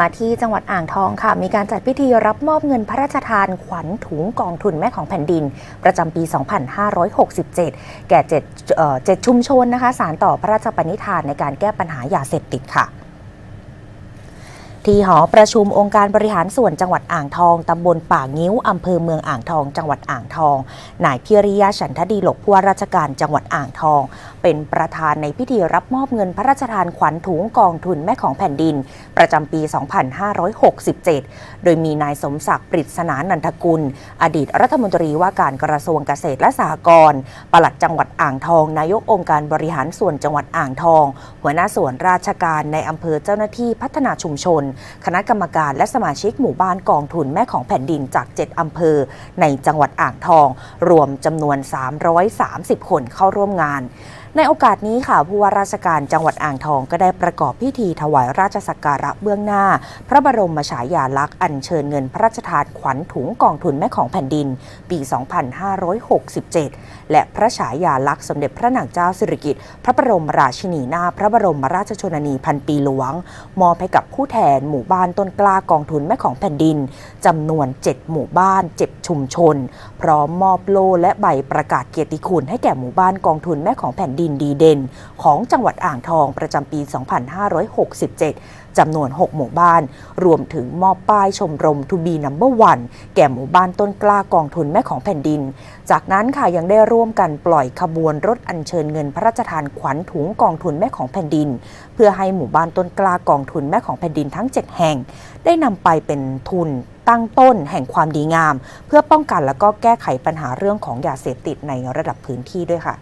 มาที่จังหวัดอ่างทองค่ะ มีการจัดพิธีรับมอบเงินพระราชทานขวัญถุงกองทุนแม่ของแผ่นดิน ประจำปี 2567 แก่เจ็ดชุมชนนะคะ สารต่อพระราชปณิธานในการแก้ปัญหายาเสพติดค่ะ ที่หอประชุมองค์การบริหารส่วนจังหวัดอ่างทอง ตำบลป่างิ้ว อำเภอเมืองอ่างทอง จังหวัดอ่างทอง นายพิริยะฉันทดีหลกผู้ว่าราชการจังหวัดอ่างทอง เป็นประธานในพิธีรับมอบเงินพระราชทานขวัญถุงกองทุนแม่ของแผ่นดิน ประจำปี 2567 โดยมีนายสมศักดิ์ปริศนานันทกุล อดีตรัฐมนตรีว่าการกระทรวงเกษตรและสหกรณ์ปลัดจังหวัดอ่างทอง นายกองค์การบริหารส่วนจังหวัดอ่างทอง หัวหน้าส่วนราชการในอำเภอเจ้าหน้าที่พัฒนาชุมชนคณะกรรมการและสมาชิกหมู่บ้านกองทุนแม่ของแผ่นดินจาก 7 อำเภอ ในจังหวัดอ่างทอง รวมจำนวน 330 คนเข้าร่วมงาน ในโอกาสนี้ค่ะผู้ว่าราชการจังหวัดอ่างทองก็ได้ประกอบพิธีถวายราชสักการะเบื้องหน้า พระบรมฉายาลักษณ์อัญเชิญเงินพระราชทานขวัญถุงกองทุนแม่ของแผ่นดิน ปี 2567 และพระฉายาลักษณ์สมเด็จพระนางเจ้าสิริกิติ์พระบรมราชินีนาพระบรมราชชนนีพันปีหลวง มอบให้กับผู้แทนหมู่บ้านต้นกล้ากองทุนแม่ของแผ่นดินจำนวน 7 หมู่บ้าน 7 ชุมชน พร้อมมอบโล่และใบประกาศเกียรติคุณให้แก่หมู่บ้านกองทุนแม่ของแผ่นดินดินดีเด่น ของจังหวัดอ่างทองประจำปี 2567 จำนวน 6 หมู่บ้าน รวมถึงมอบป้ายชมรมทูบีนัมเบอร์วันแก่หมู่บ้านต้นกล้ากองทุนแม่ของแผ่นดิน จากนั้นค่ะยังได้ร่วมกันปล่อยขบวนรถอัญเชิญเงินพระราชทานขวัญถุงกองทุนแม่ของแผ่นดิน เพื่อให้หมู่บ้านต้นกล้ากองทุนแม่ของแผ่นดินทั้ง 7 แห่ง ได้นำไปเป็นทุนตั้งต้นแห่งความดีงาม เพื่อป้องกันและก็แก้ไขปัญหาเรื่องของยาเสพติดในระดับพื้นที่ด้วยค่ะ